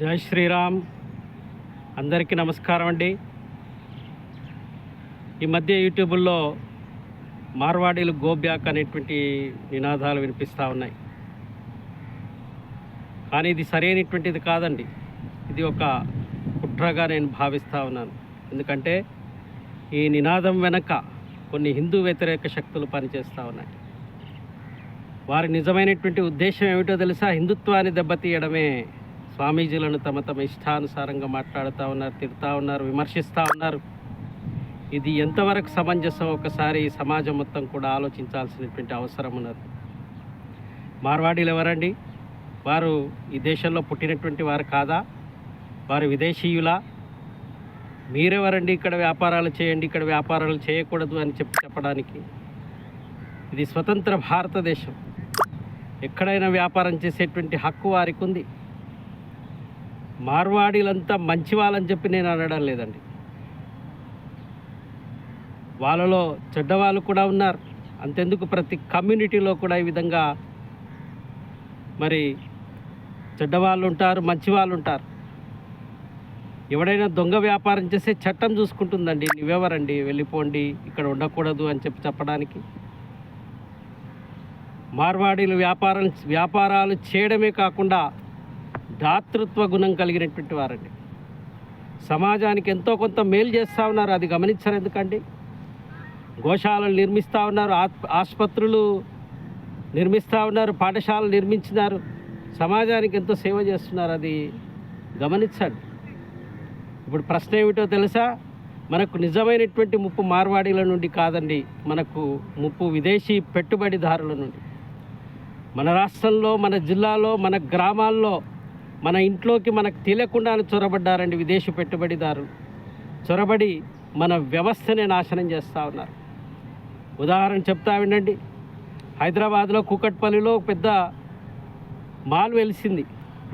జై శ్రీరామ్. అందరికీ నమస్కారం అండి. ఈ మధ్య యూట్యూబ్లో మార్వాడీలు గోబ్యాక్ అనేటువంటి నినాదాలు వినిపిస్తూ ఉన్నాయి. కానీ ఇది సరైనటువంటిది కాదండి. ఇది ఒక కుట్రగా నేను భావిస్తూ ఉన్నాను. ఎందుకంటే ఈ నినాదం వెనక కొన్ని హిందూ వ్యతిరేక శక్తులు పనిచేస్తూ ఉన్నాయి. వారి నిజమైనటువంటి ఉద్దేశం ఏమిటో తెలుసా? హిందుత్వాన్ని దెబ్బతీయడమే స్వామీజీలను తమ తమ ఇష్టానుసారంగా మాట్లాడుతూ ఉన్నారు తిడతా ఉన్నారు విమర్శిస్తూ ఉన్నారు. ఇది ఎంతవరకు సమంజసం? ఒకసారి సమాజం మొత్తం కూడా ఆలోచించాల్సినటువంటి అవసరం ఉన్నది. మార్వాడీలు ఎవరండి? వారు ఈ దేశంలో పుట్టినటువంటి వారు కాదా? వారు విదేశీయులా? మీరెవరండి ఇక్కడ వ్యాపారాలు చేయండి ఇక్కడ వ్యాపారాలు చేయకూడదు అని చెప్పి చెప్పడానికి? ఇది స్వతంత్ర భారతదేశం. ఎక్కడైనా వ్యాపారం చేసేటువంటి హక్కు వారికి ఉంది మార్వాడీలంతా మంచి వాళ్ళని చెప్పి నేను అనడం లేదండి. వాళ్ళలో చెడ్డవాళ్ళు కూడా ఉన్నారు. అంతెందుకు ప్రతి కమ్యూనిటీలో కూడా ఈ విధంగా మరి చెడ్డవాళ్ళు ఉంటారు మంచి వాళ్ళు ఉంటారు. ఎవడైనా దొంగ వ్యాపారం చేస్తే చట్టం చూసుకుంటుందండి. నువ్వెవరండి? వెళ్ళిపోండి. ఇక్కడ ఉండకూడదు అని చెప్పి చెప్పడానికి. మార్వాడీలు వ్యాపారం వ్యాపారాలు చేయడమే కాకుండా దాతృత్వ గుణం కలిగినటువంటి వారండి. సమాజానికి ఎంతో కొంత మేలు చేస్తూ ఉన్నారు అది గమనించరు ఎందుకండి? గోశాలలు నిర్మిస్తూ ఉన్నారు ఆత్- ఆసుపత్రులు నిర్మిస్తూ ఉన్నారు పాఠశాలలు నిర్మించినారు సమాజానికి ఎంతో సేవ చేస్తున్నారు అది గమనించండి. ఇప్పుడు ప్రశ్న ఏమిటో తెలుసా? మనకు నిజమైనటువంటి ముప్పు మార్వాడీల నుండి కాదండి మనకు ముప్పు విదేశీ పెట్టుబడిదారుల నుండి. మన రాష్ట్రంలో మన జిల్లాలో మన గ్రామాల్లో మన ఇంట్లోకి మనకు తెలియకుండానే చొరబడ్డారండి విదేశీ పెట్టుబడిదారులు చొరబడి మన వ్యవస్థనే నాశనం చేస్తూ ఉన్నారు. ఉదాహరణ చెప్తా వినండి. హైదరాబాద్లో కూకట్పల్లిలో పెద్ద మాల్ వెలిసింది.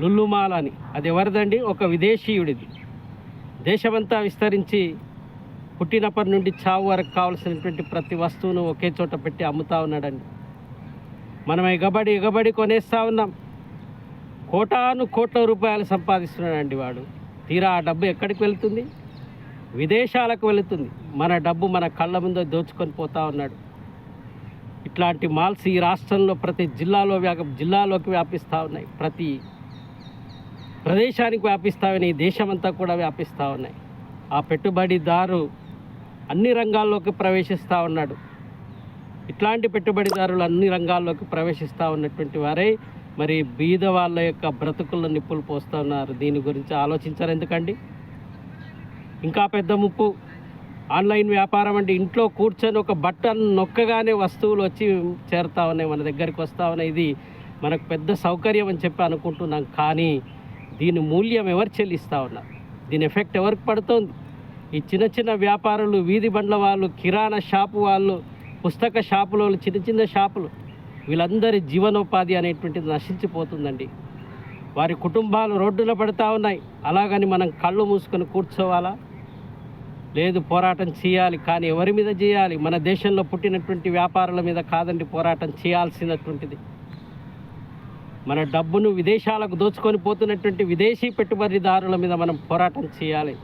లుల్లు మాల్ అని. అది ఎవరిదండి? ఒక విదేశీయుడిది. దేశమంతా విస్తరించి పుట్టినప్పటి నుండి చావు వరకు కావాల్సినటువంటి ప్రతి వస్తువును ఒకే చోట పెట్టి అమ్ముతా ఉన్నాడండి. మనం ఎగబడి ఎగబడి కొనేస్తూ ఉన్నాం. కోటాను కోట్ల రూపాయలు సంపాదిస్తున్నాడండి వాడు. తీరా ఆ డబ్బు ఎక్కడికి వెళ్తుంది? విదేశాలకు వెళుతుంది. మన డబ్బు మన కళ్ళ ముందు దోచుకొని పోతా ఉన్నాడు. ఇట్లాంటి మాల్స్ ఈ రాష్ట్రంలో ప్రతి జిల్లాలో వ్యాప జిల్లాలోకి వ్యాపిస్తూ ఉన్నాయి. ప్రతి ప్రదేశానికి వ్యాపిస్తూ ఉన్నాయి. దేశమంతా కూడా వ్యాపిస్తూ ఉన్నాయి. ఆ పెట్టుబడిదారు అన్ని రంగాల్లోకి ప్రవేశిస్తూ ఉన్నాడు. ఇట్లాంటి పెట్టుబడిదారులు అన్ని రంగాల్లోకి ప్రవేశిస్తూ ఉన్నటువంటి వారే మరి బీద వాళ్ళ యొక్క బ్రతుకుల నిప్పులు పోస్తున్నారు. దీని గురించి ఆలోచించారు ఎందుకండి? ఇంకా పెద్ద ముప్పు. ఆన్లైన్ వ్యాపారం అంటే ఇంట్లో కూర్చొని ఒక బట్టన్ నొక్కగానే వస్తువులు వచ్చి చేరుతా ఉన్నాయి మన దగ్గరికి వస్తా ఉన్నాయి. ఇది మనకు పెద్ద సౌకర్యం అని చెప్పి అనుకుంటున్నాం. కానీ దీని మూల్యం ఎవరు చెల్లిస్తూ ఉన్నారు? దీని ఎఫెక్ట్ ఎవరికి పడుతోంది? ఈ చిన్న చిన్న వ్యాపారులు వీధి బండ్ల వాళ్ళు కిరాణా షాపు వాళ్ళు పుస్తక షాపుల వాళ్ళు చిన్న చిన్న షాపులు వీళ్ళందరి జీవనోపాధి అనేటువంటిది నశించిపోతుందండి. వారి కుటుంబాలు రోడ్డున పడుతూ ఉన్నాయి. అలాగని మనం కళ్ళు మూసుకొని కూర్చోవాలా? లేదు పోరాటం చేయాలి కానీ ఎవరి మీద చేయాలి? మన దేశంలో పుట్టినటువంటి వ్యాపారుల మీద కాదండి పోరాటం చేయాల్సినటువంటిది. మన డబ్బును విదేశాలకు దోచుకొని పోతున్నటువంటి విదేశీ పెట్టుబడిదారుల మీద మనం పోరాటం చేయాలి.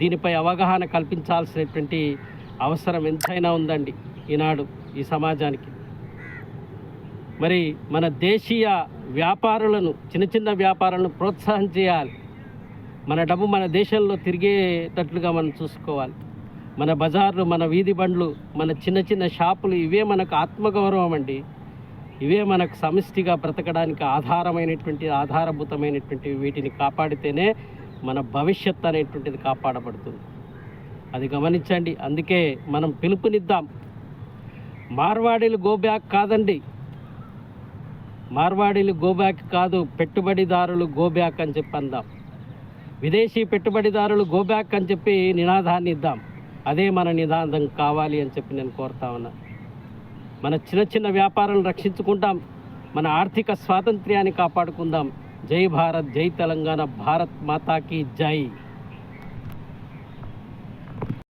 దీనిపై అవగాహన కల్పించాల్సినటువంటి అవసరం ఎంతైనా ఉందండి ఈనాడు ఈ సమాజానికి. మరి మన దేశీయ వ్యాపారులను చిన్న చిన్న వ్యాపారాలను ప్రోత్సాహం చేయాలి. మన డబ్బు మన దేశంలో తిరిగేటట్లుగా మనం చూసుకోవాలి. మన బజార్లు మన వీధి బండ్లు మన చిన్న చిన్న షాపులు ఇవే మనకు ఆత్మగౌరవం అండి. ఇవే మనకు సమిష్టిగా బ్రతకడానికి ఆధారమైనటువంటి ఆధారభూతమైనటువంటి వీటిని కాపాడితేనే మన భవిష్యత్ అనేటువంటిది కాపాడబడుతుంది. అది గమనించండి. అందుకే మనం పిలుపునిద్దాం. మార్వాడీలు గో బ్యాక్ కాదండి. మార్వాడీలు గోబ్యాక్ కాదు పెట్టుబడిదారులు గోబ్యాక్ అని చెప్పి అందాం. విదేశీ పెట్టుబడిదారులు గోబ్యాక్ అని చెప్పి నినాదాన్ని ఇద్దాం. అదే మన నినాదం కావాలి అని చెప్పి నేను కోరుతా ఉన్నా. మన చిన్న చిన్న వ్యాపారాలను రక్షించుకుంటాం. మన ఆర్థిక స్వాతంత్ర్యాన్ని కాపాడుకుందాం. జై భారత్ జై తెలంగాణ భారత్ మాతాకి జై.